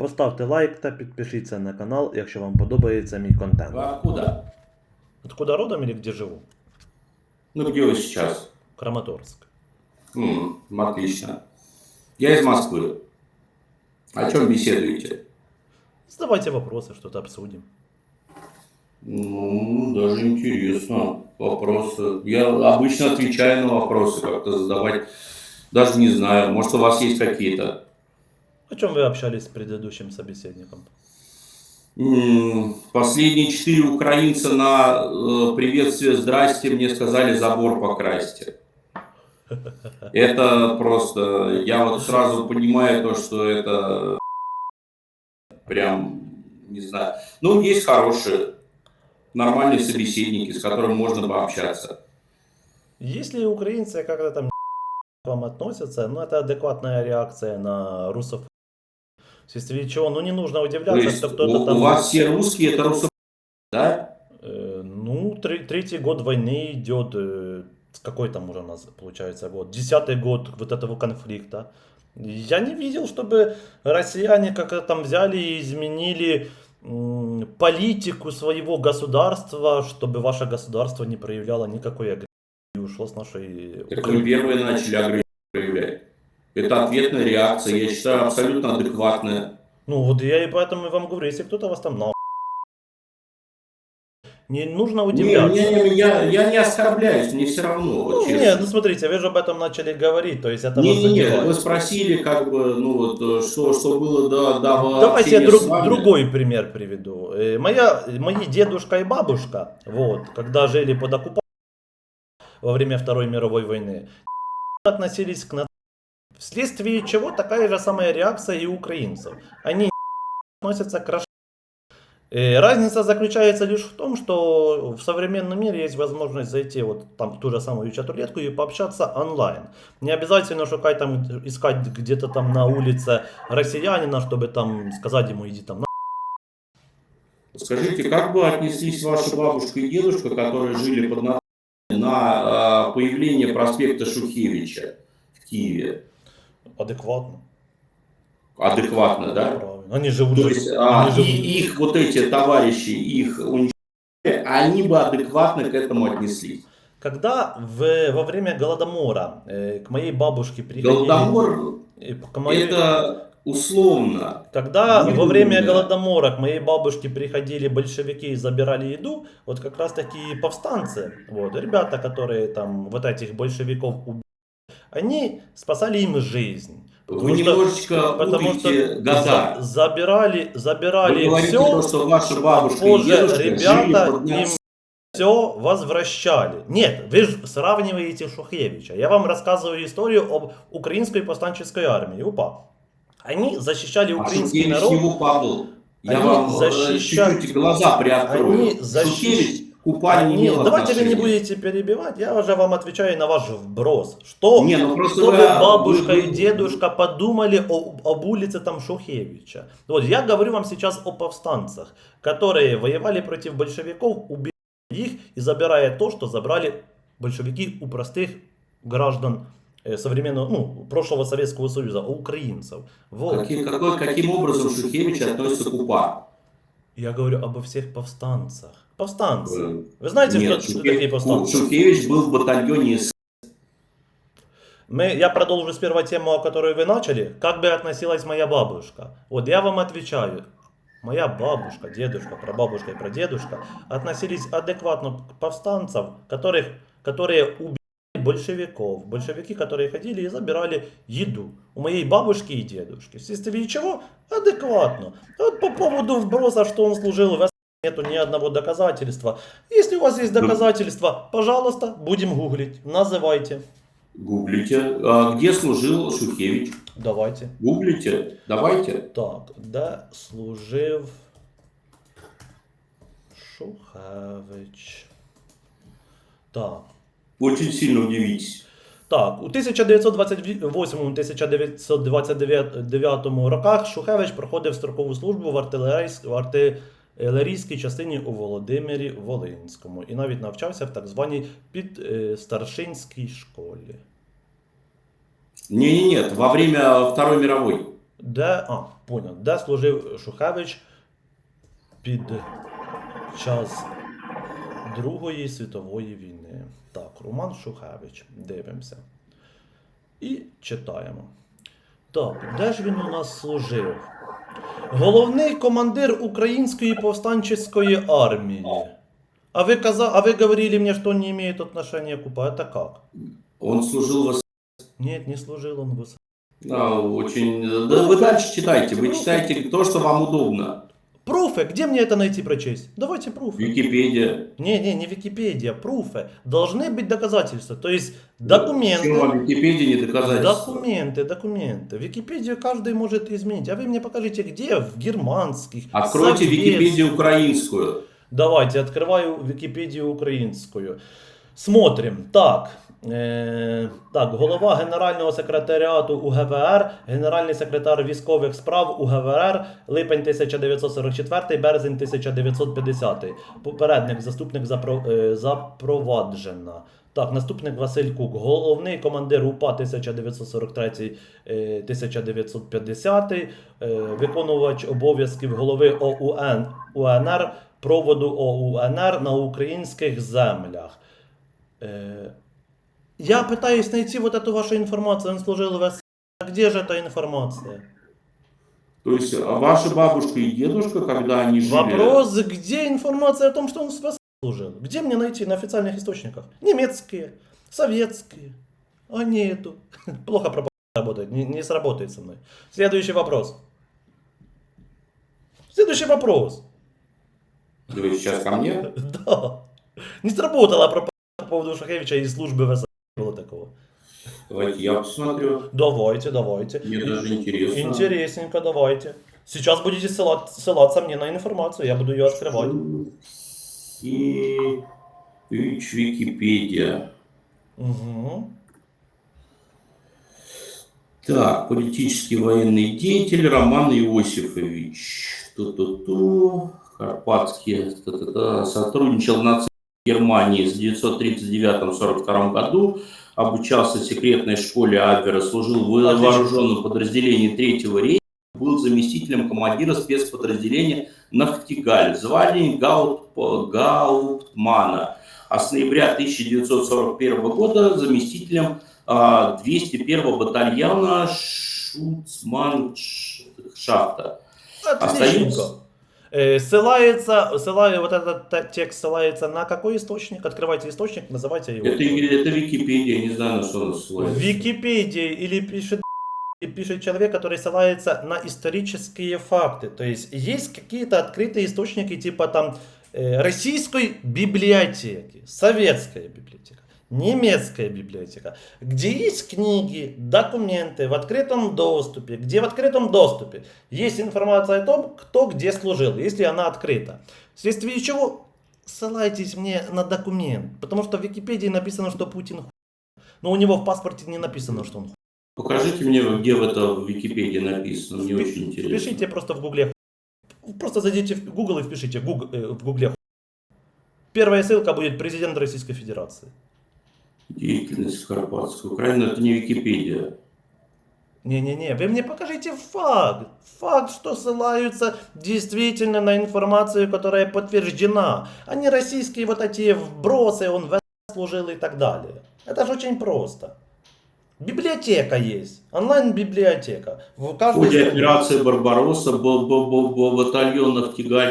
Поставте лайк та підпишіться на канал, якщо вам подобається мій контент. Вы откуда? Откуда родом или где живу? Ну, где вы сейчас? Краматорск. М, отлично. Я из Москвы. О чем беседуете? Задавайте вопросы, что-то обсудим. Ну, даже интересно. Вопросы. Я обычно отвечаю на вопросы, как-то задавать. Даже не знаю, может, у вас есть какие-то. О чем вы общались с предыдущим собеседником? Последние четыре украинца на э, приветствие «Здрасте» мне сказали «забор покрасьте». Это просто... Я вот сразу понимаю то, что это прям, не знаю. Ну, есть хорошие, нормальные собеседники, с которыми можно пообщаться. Если украинцы как-то там к вам относятся, ну это адекватная реакция на русов. Вследствие чего, ну не нужно удивляться, есть что у, кто-то у там... вас все русские, это русские, да? Э, ну, тре- третий год войны идет, э, какой там уже у нас получается год? Десятый год вот этого конфликта. Я не видел, чтобы россияне как-то там взяли и изменили политику своего государства, чтобы ваше государство не проявляло никакой агрессии и ушло с нашей... Так вы первые начали агрессию проявлять. Это ответная реакция, я считаю, абсолютно адекватная. Ну вот я и поэтому и вам говорю, если кто-то вас там на... Не нужно Не, удивляться. не, не, я, я не оскорбляюсь, мне все равно. Вот, Ну, честно. нет, ну смотрите, вы же об этом начали говорить, то есть это Не, не, не, вы спросили, как бы, ну вот, э, что, что было до, до Давайте я друг- другой пример приведу. Э, Моя, мои дедушка и бабушка, вот, когда жили под оккупацией во время Второй мировой войны, относились к. Вследствие чего такая же самая реакция и у украинцев. Они относятся к России. Э, Разница заключается лишь в том, что в современном мире есть возможность зайти вот там в ту же самую чат-рулетку и пообщаться онлайн. Не обязательно шукать там, искать где-то там на улице россиянина, чтобы там сказать ему иди там на Скажите, как бы отнеслись ваша бабушка и дедушка, которые жили под на э, появление проспекта Шухевича в Киеве? Адекватно. Адекватно, да? Правильно. Они живут. То есть а, они и живут- их вот эти товарищи, их уничтожили, они бы адекватно к этому отнеслись. Когда в, во время Голодомора э, к моей бабушке приходили... Голодомор э, к моей- это условно. Когда Не во время. Голодомора к моей бабушке приходили большевики и забирали еду, вот как раз такие повстанцы, вот, ребята, которые там вот этих большевиков убили, они спасали им жизнь. Вы немножечко потому что года. за- забирали, Вы забирали говорите все, то, что ваша бабушка и позже жили ребята им все возвращали. Нет, вы же сравниваете Шухевича. Я вам рассказываю историю об украинской повстанческой армии, УПА. Они защищали А украинский Шухевич народ. не упал был. Я Они вам э, защищали- чуть-чуть глаза приоткрою. Они защищ- Шухевич к упанию не Они- имел давайте вы не будете перебивать, я уже вам отвечаю на ваш вброс. Что, Не, ну просто чтобы вы- бабушка вы- и дедушка подумали о- об улице там Шухевича. Вот я говорю вам сейчас о повстанцах, которые воевали против большевиков, убили их и забирая то, что забрали большевики у простых граждан э, современного, ну, прошлого Советского Союза, у украинцев. Вот. Каким, какой- каким образом Шухевич относится к УПА? Я говорю обо всех повстанцах. Повстанцы. Э, Вы знаете, Нет, кто, кто Шухевич- такие повстанцы? Шухевич был в батальоне СС. Мы, я продолжу с первой темы, о которой вы начали. Как бы относилась моя бабушка? Вот я вам отвечаю. Моя бабушка, дедушка, прабабушка и прадедушка относились адекватно к повстанцам, которых, которые убили большевиков. Большевики, которые ходили и забирали еду у моей бабушки и дедушки. Вследствие чего? Адекватно. Вот по поводу вброса, что он служил в нету ни одного доказательства. Если у вас есть доказательства, пожалуйста, будем гуглить. Называйте. Гуглите. А где служил Шухевич? Давайте. Гуглите. Давайте. Так, де служив Шухевич. Так. Очень сильно удивитесь. Так, у 1928-1929 роках Шухевич проходив строкову службу в артилерійській, в артилерійській частині у Володимирі Волинському і навіть навчався в так званій підстаршинській школі. Не, не, нет, во время Второй мировой. Де. А, понял. Де служив Шухевич під час Другої світової війни. Так, Роман Шухевич. Дивимося. І читаємо. Так, де ж він у нас служив? Головний командир Української повстанческой армії. А вы, каза... а вы говорили мне, что он не имеет отношения к УПА. Это как? Он служил в Нет, не служил он в СС. Да, очень... Да, вы дальше читайте, вы читайте то, что вам удобно. Пруфы, где мне это найти прочесть? Давайте пруфы. Википедия. Не, не, не Википедия, пруфы. Должны быть доказательства, то есть Почему документы. вам Википедия не доказательство? Документы, документы. Википедию каждый может изменить. А вы мне покажите, где? В германских. Откройте советских. Википедию украинскую. Давайте, открываю Википедию українською. Смотрим. Так. Е, так, голова Генерального секретаріату УГВР, генеральний секретар військових справ УГВР, липень 1944, березень 1950. Попередник, заступник е, запроваджена. Так, наступник Василь Кук, головний командир УПА 1943-1950, е, виконувач обов'язків голови ОУН УНР проводу ОУНР на українських землях. Я пытаюсь найти вот эту вашу информацию, он служил в СССР. Где же эта информация? То есть а ваша бабушка и дедушка, когда они жили... Вопрос, где информация о том, что он в СССР служил? Где мне найти на официальных источниках? Немецкие, советские. А нету. Плохо пропаганда работает, не, не сработает со мной. Следующий вопрос. Следующий вопрос. Вы сейчас ко мне? Да. Не сработала пропаганда по поводу Шахевича и службы в СССР. Не было такого. Давайте я посмотрю. Давайте, давайте. Мне даже интересно. Интересненько, давайте. Сейчас будете ссылать- ссылаться мне на информацию, я буду ее открывать. И... Википедия. Угу. Так, политический военный деятель Роман Иосифович. Ту-ту-ту. Карпатский. Та-та-та. Сотрудничал на Германии с 1939-1942 году. Обучался в секретной школе Абвера. Служил в Отлично. вооруженном подразделении Третьего рейха. Был заместителем командира спецподразделения Нахтигаль. Звание Гаут, Гауптмана. А с ноября 1941 года заместителем а, 201 батальона Шуцманшафта. Отличненько. Э, ссылается, ссылаю, вот этот те- текст ссылается на какой источник? Открывайте источник, называйте его. Это, это Википедия, не знаю, на что она ссылается. Википедии или пишет и пишет человек, который ссылается на исторические факты. То есть есть какие-то открытые источники типа там э, российской библиотеки, советская библиотека, немецкая библиотека, где есть книги, документы в открытом доступе, где в открытом доступе есть информация о том, кто где служил, если она открыта. Вследствие чего ссылайтесь мне на документ, потому что в Википедии написано, что Путин хуй. но у него в паспорте не написано, что он хуй. Покажите мне, где в это в Википедии написано, мне очень интересно. Впишите просто в гугле. Просто зайдите в Google и впишите в э, в гугле. Первая ссылка будет президент Российской Федерации. Деятельность Карпатской Украины, это не Википедия. Не-не-не, вы мне покажите факт. Факт, что ссылаются действительно на информацию, которая подтверждена, а не российские вот эти вбросы, он в служил и так далее. Это же очень просто. Библиотека есть, онлайн-библиотека. В В каждой ходе стране. операции «Барбаросса» был, был, был, был батальон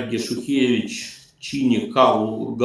Гешухевич Чини Кау-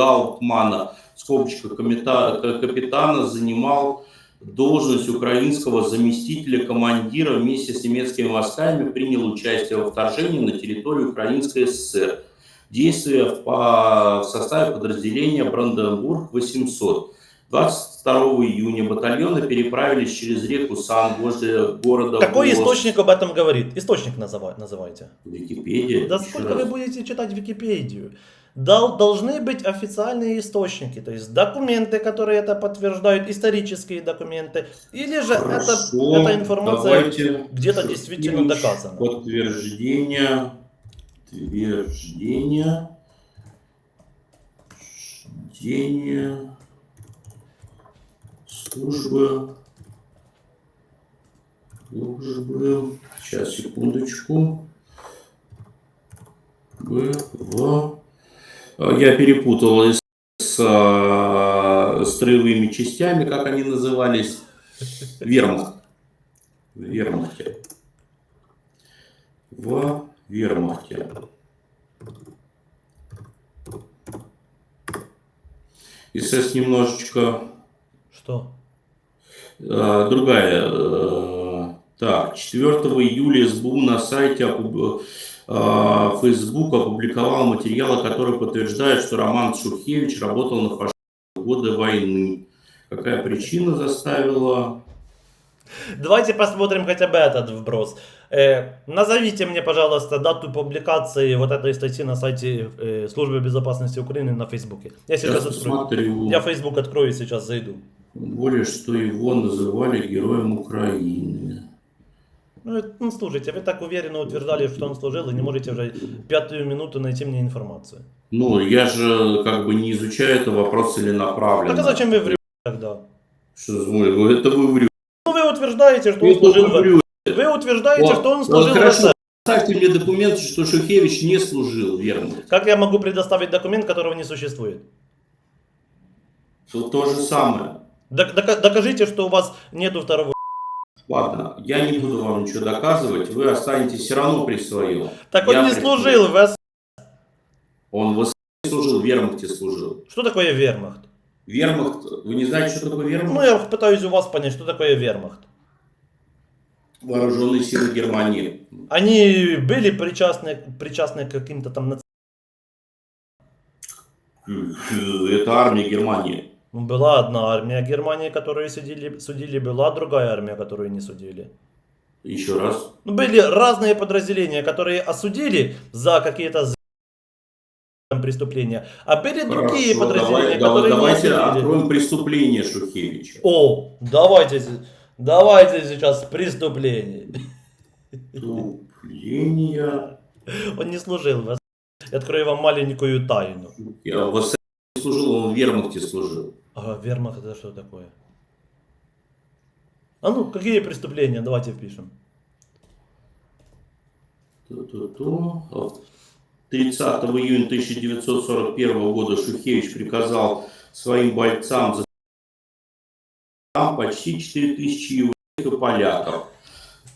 к- капитана, занимал должность украинского заместителя командира вместе с немецкими войсками, принял участие во вторжении на территорию Украинской ССР, действуя в, по- в составе подразделения Бранденбург-800. 22 июня батальоны переправились через реку Сан возле города Какой Волос. источник об этом говорит? Источник называй- называйте. Википедия. Да сколько раз. вы будете читать Википедию? Дол- должны быть официальные источники, то есть документы, которые это подтверждают, исторические документы, или же это, эта информация где-то действительно доказана. Подтверждение. Подтверждение. Подтверждение. Службы был? Сейчас, секундочку. В. Я перепутал с, с а, строевыми частями, как они назывались. Вермахт. Вермахте. В Вермахте. СС немножечко Что? Э, другая. э, Так, 4 июля СБУ на сайте э, Facebook опубликовал материалы, которые подтверждают, что Роман Шухевич работал на фашистах в годы войны. Какая причина заставила? Давайте посмотрим хотя бы этот вброс. Э, назовите мне, пожалуйста, дату публикации вот этой статьи на сайте э, Службы безопасности Украины на Фейсбуке. Я сейчас Сейчас открою. посмотрю. Я Facebook открою и сейчас зайду. Тем более, что его называли героем Украины. Ну, ну, слушайте, вы так уверенно утверждали, что он служил, и не можете уже пятую минуту найти мне информацию. Ну, я же как бы не изучаю это вопрос целенаправленно. Так а зачем вы врете тогда? Что, ну, это вы врете. Ну, вы утверждаете, что он служил вы в... Вы утверждаете, Вот, что он вот служил в хорошо. СС. Ставьте мне документы, что Шухевич не служил, верно? Как я могу предоставить документ, которого не существует? То, то же самое. Док- дока- докажите, что у вас нету второго. Ладно, я не буду вам ничего доказывать, вы останетесь все равно при своем. Так он Я не при- служил в СС. Он в СС служил, в вермахте служил. Что такое вермахт? Вермахт, вы не знаете, что такое Ну, вермахт? я пытаюсь у вас понять, что такое вермахт. Вооруженные силы Германии. Они были причастны, причастны к каким-то там... нац- Это армия Германии. Была одна армия Германии, которую судили, судили, была другая армия, которую не судили. Еще раз. Ну, были разные подразделения, которые осудили за какие-то преступления, а были другие Хорошо, подразделения, давай- давай- которые давайте не осудили. откроем преступление Шухевича. О, давайте, давайте сейчас преступление. Преступление. Он не служил в. Я открою вам маленькую тайну. Я в служил, он в вермахте служил. А вермахт это что такое? А ну, какие преступления? Давайте впишем. Ту-ту-ту. 30 июня 1941 года Шухевич приказал своим бойцам за почти 4000 евреев и поляков.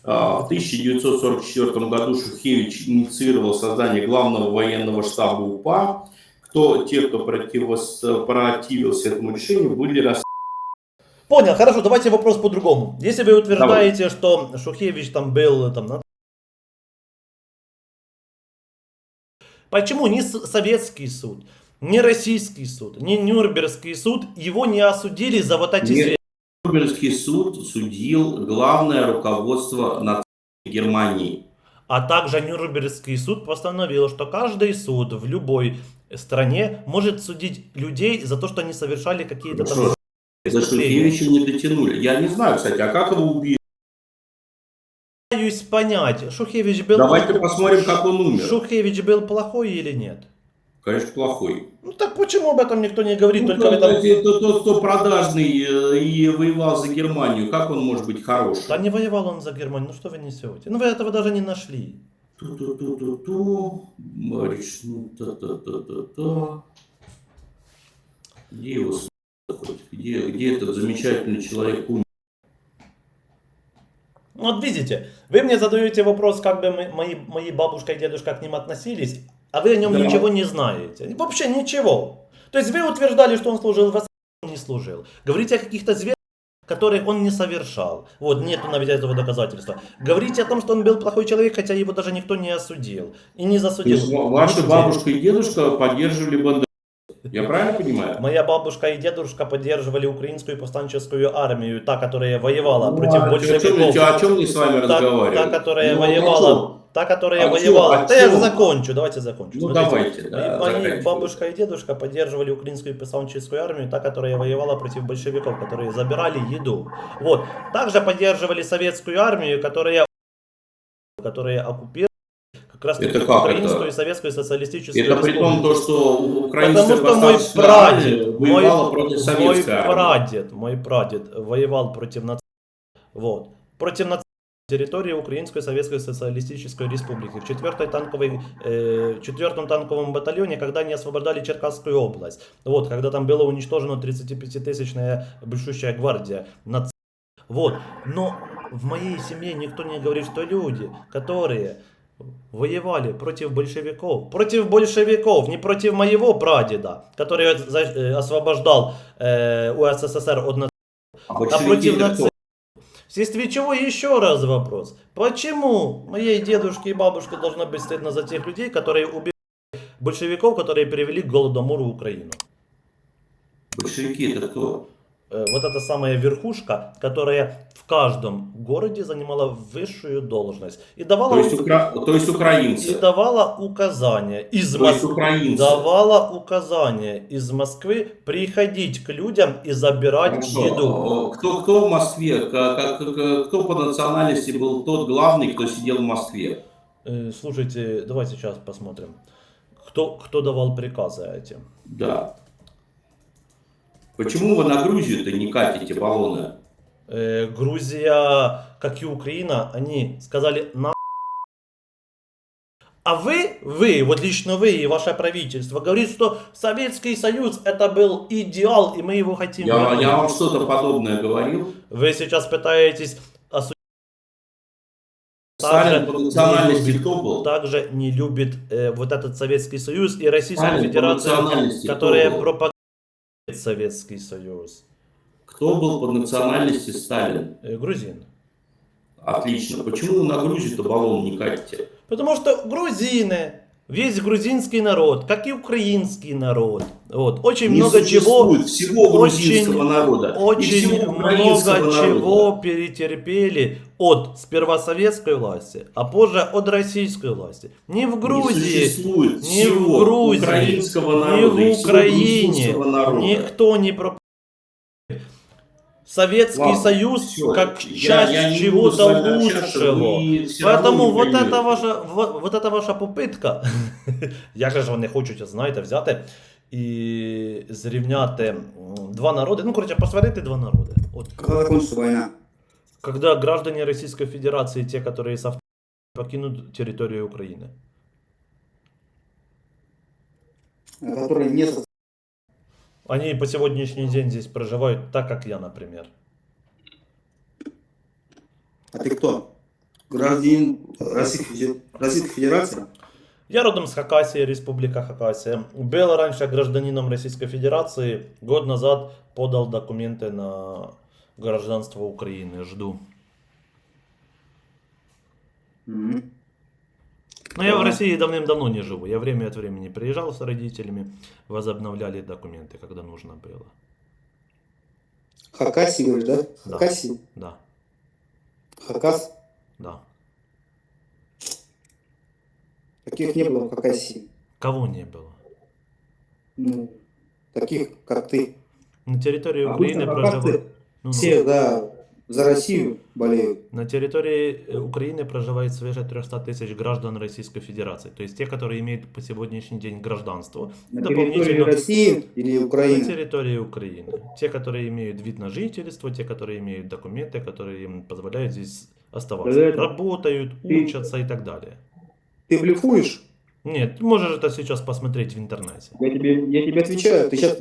А, В 1944 году Шухевич инициировал создание главного военного штаба УПА. Кто, те, кто противился этому решению, были рас... Понял, хорошо, давайте вопрос по-другому. Если вы утверждаете, что Шухевич там был там, на- Почему с- советский суд, ни российский суд, ни Нюрнбергский суд его не осудили за вот эти? Нюрнбергский суд судил главное руководство нацистской Германии. А также Нюрнбергский суд постановил, что каждый суд в любой стране может судить людей за то, что они совершали какие-то там. За преступления. Шухевича не дотянули. Я не знаю, кстати, а как его убили? Пытаюсь понять, Шухевич был... Давайте посмотрим, как он умер. Шухевич был плохой или нет? Конечно, плохой. Ну так почему об этом никто не говорит, Ну, только в этом... тот, тот, кто продажный э, и воевал за Германию, как он может быть хороший? Да не воевал он за Германию, ну что вы несете? Ну вы этого даже не нашли. Ту-ту-ту-ту-ту. Марич, ну, та-та-та-та-та. Где его? Где, где этот замечательный человек умер? Ну, Вот видите, вы мне задаете вопрос, как бы мы- мои, мои бабушка и дедушка к ним относились, а вы о нем Да. ничего не знаете. Вообще ничего. То есть вы утверждали, что он служил в СС, он не служил. Говорите о каких-то зверях, которые он не совершал. Вот, нету наведя этого доказательства. Говорите о том, что он был плохой человек, хотя его даже никто не осудил. И не То засудил. есть ва- ваша бабушка и дедушка поддерживали бандеровцев. Я правильно понимаю? Моя бабушка и дедушка поддерживали украинскую повстанческую армию, та, которая воевала Ну, против а о чем, большевиков. о чем мне с вами Та, разговаривать? та, которая Ну, воевала, та, которая О воевала. чем? О да я закончу, давайте закончу. Ну, Смотрите. давайте, да, И мои заканчивайте. бабушка и дедушка поддерживали украинскую повстанческую армию, та, которая воевала против большевиков, которые забирали еду. Вот. Также поддерживали советскую армию, которая, которая оккупировала как раз Это как украинскую это? и советскую социалистическую Это при том, республику. то, что украинская Потому что мой прадед, мой, против мой прадед, мой прадед воевал против нацистов. Вот. Против нацистов территории Украинской Советской Социалистической Республики в 4 танковой, э, 4 танковом батальоне, когда они освобождали Черкасскую область. Вот, когда там было уничтожено 35-тысячная большущая гвардия. нац- Вот, но в моей семье никто не говорит, что люди, которые воевали против большевиков, против большевиков, не против моего прадеда, который э, освобождал э, УССР от нацизма, А а против нацистов. Вследствие чего еще раз вопрос. Почему моей дедушке и бабушке должно быть стыдно за тех людей, которые убили большевиков, которые перевели к голодомору Украину? Большевики это кто? Э, Вот эта самая верхушка, которая в каждом городе занимала высшую должность и давала, То есть, укра- то есть и украинцы. давала указания из То Москвы. украинцы. Давала указания из Москвы приходить к людям и забирать Хорошо. еду. О, Кто, кто в Москве, кто по национальности был тот главный, кто сидел в Москве? Э, Слушайте, давай сейчас посмотрим. Кто, кто давал приказы этим? Да. Почему вы на Грузию-то не катите баллоны? Э, Грузия, как и Украина, они сказали на. А вы, вы, вот лично вы и ваше правительство, говорит, что Советский Союз это был идеал, и мы его хотим Я, я вам что-то подобное говорил. Вы сейчас пытаетесь осудить. Сталин Также по не национальности любит- кто был? Также не любит э, вот этот Советский Союз и Российская Сталин по Федерация, национальности кто которая был? пропагандирует Советский Союз. Кто был по национальности Сталин? Э, грузин. Отлично. Почему вы на Грузию-то баллон не катите? Потому что грузины, весь грузинский народ, как и украинский народ, вот, очень Не много чего, всего грузинского очень- народа. очень всего много народа. чего перетерпели от сперва советской власти, а позже от российской власти. Не в Не Грузии, не всего в Грузии, не в Украине никто не про Советский Ладно, Союз всё. как Я- часть я не буду чего-то с вами общаться, лучшего. вы всё равно Поэтому не вот поймете. эта ваша, вот, вот эта ваша попитка, як же ж вони хочуть, знаєте, взяти і зрівняти м, два народи, ну, коротше, посварити два народи. От. Когда закончится война? Когда граждане Российской Федерации, те, которые с авто покинут территорию Украины. Которые не со- они по сегодняшний день здесь проживают так, как я, например. А ты кто? Гражданин Российской, Феде- Российской Федерации? Я родом с Хакасии, Республика Хакасия. Был раньше гражданином Российской Федерации. Год назад подал документы на гражданство Украины. Жду. Мгм. Но я в. России давным-давно не живу. Я время от времени приезжал с родителями, возобновляли документы, когда нужно было. Хакасия, говоришь, да? Да. Хакасия? Да, Хакас? да. Таких не было в Хакасии. Кого не было? Ну, таких, как ты. На территории А Украины проживают... Ну, ну. Все, да, за Россию болеют. На территории э, Украины проживает свыше 300 тысяч граждан Российской Федерации. То есть те, которые имеют по сегодняшний день гражданство. На Дополнительно- территории России или На Украины? территории Украины. Те, которые имеют вид на жительство, те, которые имеют документы, которые им позволяют здесь оставаться. Да-да. Работают, Ты- учатся и так далее. Ты блефуешь? Нет, можешь это сейчас посмотреть в интернете. Я тебе, я тебе отвечаю, ты сейчас...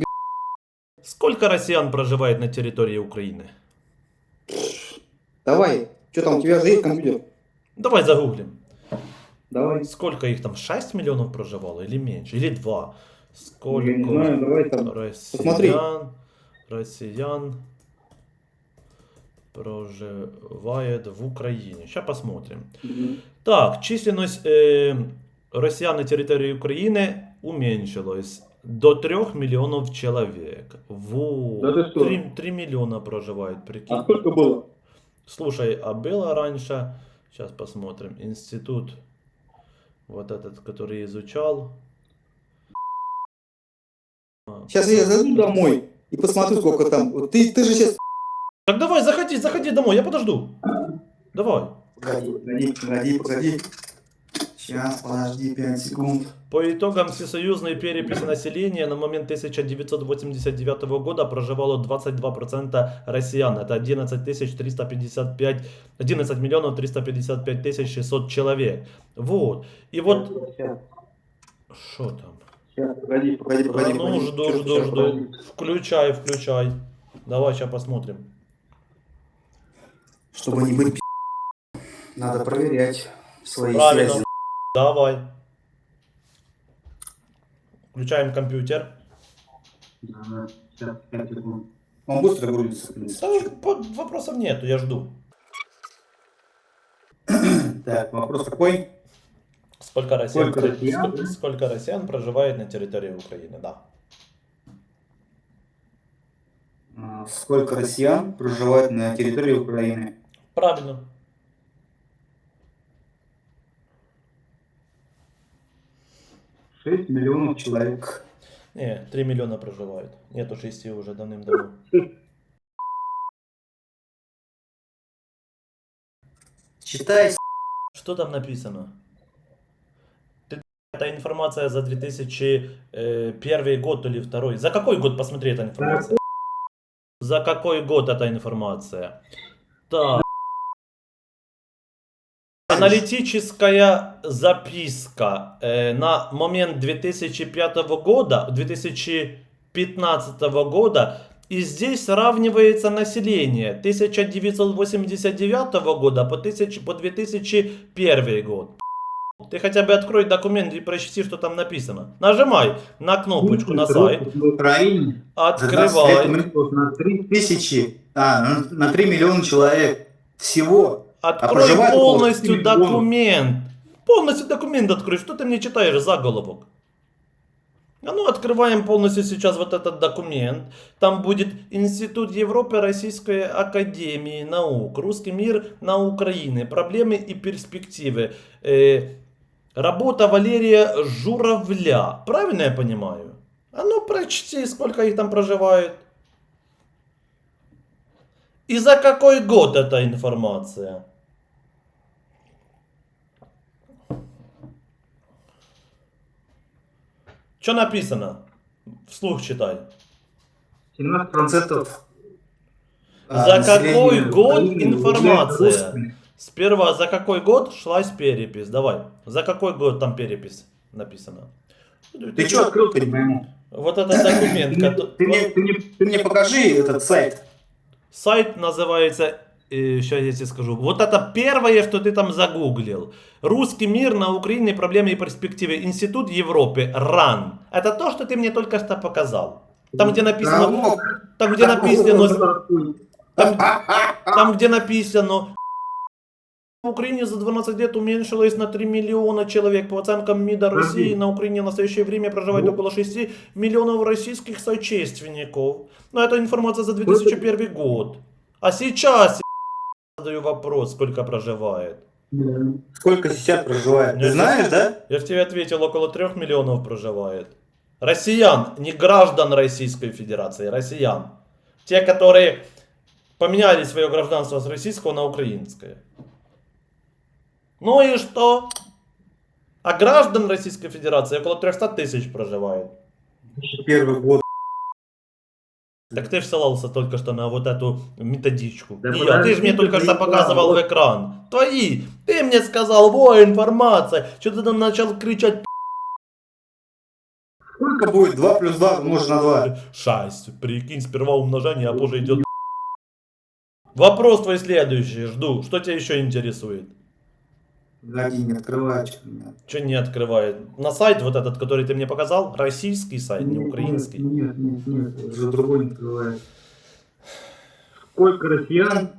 Сколько россиян проживает на территории Украины? Давай, что там, у тебя же есть компьютер? Давай загуглим. Давай. Сколько их там? 6 миллионов проживало или меньше? Или 2? Сколько? Я не знаю, давай там. Посмотри. Россиян, россиян проживает в Украине. Сейчас посмотрим. Мгм. Так, численность э, россиян на территории Украины уменьшилась до 3 миллионов человек. Вот. Да ты что? 3, 3 миллиона проживает, прикинь. А сколько было? Слушай, а было раньше, сейчас посмотрим, институт, вот этот, который изучал. Сейчас я зайду домой и посмотрю, сколько там. Ты, ты же сейчас... Так давай, заходи, заходи домой, я подожду. Давай. Погоди, погоди, погоди, погоди. Сейчас, подожди 5 секунд. По итогам всесоюзной переписи населения на момент 1989 года проживало 22% россиян. Это 11 355, 11 миллионов 355 тысяч 600 человек. Вот. И вот... Что там? Сейчас, погоди, погоди, погоди. ну, погоди. жду, жду, жду. Включай, включай. Давай, сейчас посмотрим. Чтобы не быть пи***, надо проверять свои Правильно. связи. Давай. Включаем компьютер. Он быстро грузится, в принципе. Да, вопросов нету, я жду. Так, вопрос такой. Сколько россиян, Сколько россиян? ск- сколько россиян проживает на территории Украины? Да. А, Сколько россиян проживает на территории Украины? Правильно. Шесть миллионов человек. Не, 3 миллиона проживают. Нету 6 уже давным-давно. Читай. Что там написано? Ты, это информация за 2001 год или второй. За какой год посмотри эта информация? За какой год эта информация? Так. Аналитическая записка э, на момент 2005 года, 2015 года, и здесь сравнивается население 1989 года по, 1000 по 2001 год. Ты хотя бы открой документ и прочти, что там написано. Нажимай на кнопочку на сайт, В Украине за 20 лет открывай, на 3 тысячи, а, на 3 миллиона человек всего. Открой проживает около полностью 6 миллионов. документ. Полностью документ открой. Что ты мне читаешь заголовок? А ну, открываем полностью сейчас вот этот документ. Там будет Институт Европы Российской Академии Наук, Русский мир на Украине, проблемы и перспективы. Э, работа Валерия Журавля. Правильно я понимаю? А ну, прочти, сколько их там проживает. И за какой год эта информация? Что написано? Вслух читай. 17% а, За какой год информация? Сперва за какой год шлась перепись? Давай. За какой год там перепись написано? Ты что открыл, ты пойму? Вот этот документ. Ты мне- кото- ты мне- ты мне- ты мне покажи этот сайт. Сайт называется, сейчас я тебе скажу, вот это первое, что ты там загуглил. Русский мир на Украине, проблемы и перспективы. Институт Европы, РАН. Это то, что ты мне только что показал. Там, где написано, там, где написано, там, там, где написано, в Украине за 12 лет уменьшилось на 3 миллиона человек. По оценкам МИДа России, на Украине в настоящее время проживает Ну. около 6 миллионов российских соотечественников. Но это информация за 2001 год. А сейчас я задаю вопрос, сколько проживает. Сколько сейчас проживает? Ты знаешь, да? Я же тебе ответил, около 3 миллионов проживает. Россиян, не граждан Российской Федерации, россиян. Те, которые поменяли свое гражданство с российского на украинское. Ну и что? А граждан Российской Федерации около 300 тысяч проживает. Первый год. Так ты ж ссылался только что на вот эту методичку. Да Не я, ты же мне подожди, только что показывал в экран. Твои. Ты мне сказал, во, информация. Что ты там начал кричать? Сколько будет 2 плюс 2 умножить на 2? Шесть. Прикинь, сперва умножение, а позже идет... Вопрос твой следующий, жду. Что тебя еще интересует? Погоди, не открывай. что. Что не открывает? На сайт вот этот, который ты мне показал, российский сайт, не украинский. Нет, нет, нет, уже другой не открывает. Сколько россиян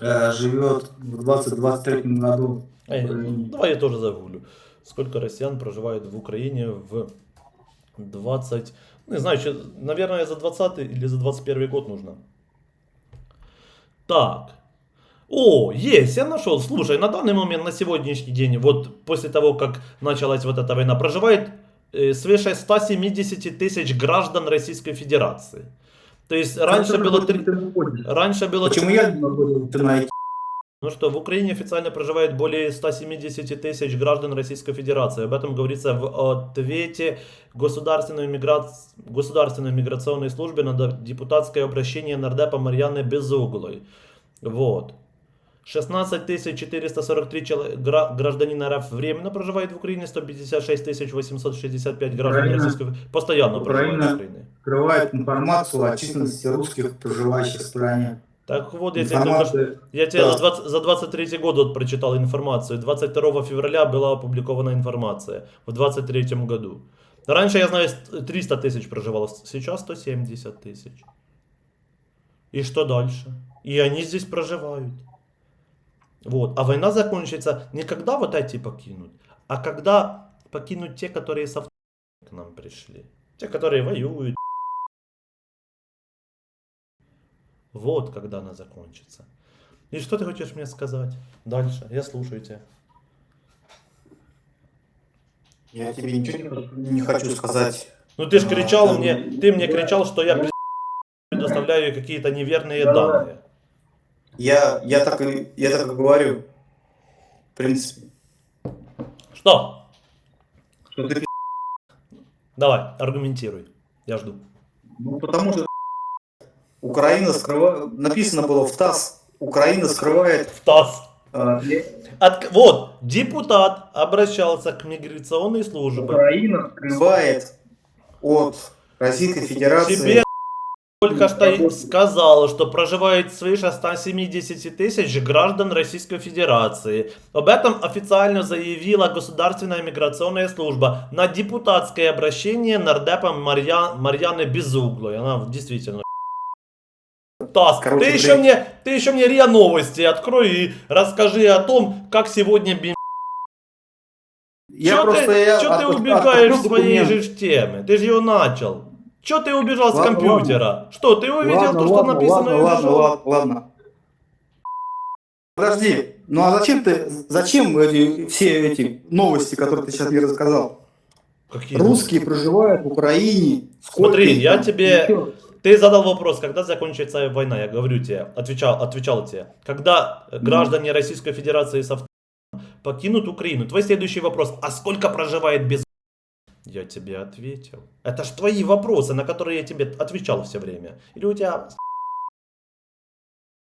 э, живет в 2023 году? в Эй, давай я тоже загуглю. Сколько россиян проживает в Украине в 20... Ну, Не знаю, чё- наверное, за 20 или за 21 год нужно. Так. О, есть, я нашел. Слушай, на данный момент, на сегодняшний день, вот после того, как началась вот эта война, проживает э, свыше 170 тысяч граждан Российской Федерации. То есть раньше было, три- раньше было Почему я не могу это найти? Ну что, в Украине официально проживает более 170 тысяч граждан Российской Федерации. Об этом говорится в ответе Государственной, мигра... Государственной миграционной службе на депутатское обращение нардепа Марьяны Безуглой. Вот. 16 443 чело- гра- гражданин РФ временно проживает в Украине, 156 865 граждан Украина- Российской проживают Украина- в Украине. Скрывает информацию о численности русских, проживающих в стране. Так вот, я тебе, я тебе Да. за, 20 за 23 год вот прочитал информацию. 22 февраля была опубликована информация в 23 году. Раньше, я знаю, с- 300 тысяч проживало, сейчас 170 тысяч. И что дальше? И они здесь проживают. Вот. А война закончится не когда вот эти покинут, а когда покинут те, которые с авто к нам пришли. Те, которые воюют. Вот когда она закончится. И что ты хочешь мне сказать? Дальше. Я слушаю тебя. Я тебе ничего не хочу- сказать. Ну ты же А, кричал там- мне, ты мне кричал, что я предоставляю какие-то неверные данные. Я, я, так и, я так и говорю. В принципе. Что? Что ты Давай, аргументируй. Я жду. Ну, потому что Украина скрывает, написано было в ТАСС, Украина скрывает, В ТАСС. э, От- вот, депутат обращался к миграционной службе. Украина скрывает от Российской Федерации. Тебе только что и сказал, что проживает свыше 170 тысяч граждан Российской Федерации. Об этом официально заявила Государственная миграционная служба на депутатское обращение нардепа Марья... Марьяны Безуглой. Она действительно Таск, Короче, ты еще мне, ты еще мне РИА Новости открой и расскажи о том, как сегодня бим... Я Чё просто ты, я чё ты от- убегаешь открыл в своей же ж теме? Ты же ее начал. Че ты убежал с Ладно, компьютера? Что, ты увидел то, что ладно, написано ладно, и ладно, убежал? ладно, ладно. Подожди, ну а зачем ты, зачем эти, все эти новости, которые ты сейчас мне рассказал? Какие Русские проживают в Украине. Сколько Смотри, их я там? тебе- Ничего. Ты задал вопрос, когда закончится война, я говорю тебе, отвечал, отвечал тебе. Когда граждане Российской Федерации с авто покинут Украину? Твой следующий вопрос, а сколько проживает без... Я тебе ответил. Это ж твои вопросы, на которые я тебе отвечал все время. Или у тебя...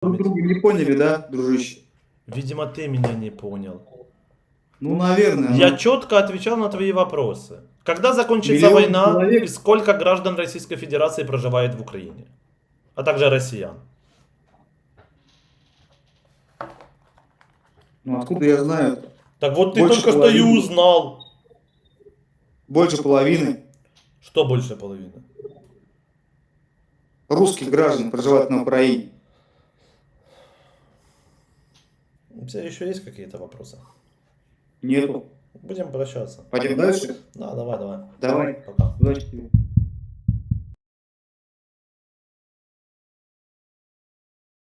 Друг друга не поняли, да, дружище? Видимо, ты меня не понял. Ну, наверное. Я ну. четко отвечал на твои вопросы. Когда закончится Миллион война человек. и сколько граждан Российской Федерации проживает в Украине? А также россиян. Ну, откуда я знаю? Так вот ты Больше только что и половины. узнал. Больше половины Что больше половины? русских граждан проживают на Украине. У тебя еще есть какие-то вопросы? Нету. Будем прощаться. Пойдем дальше? Да, давай, давай. Давай. Пока.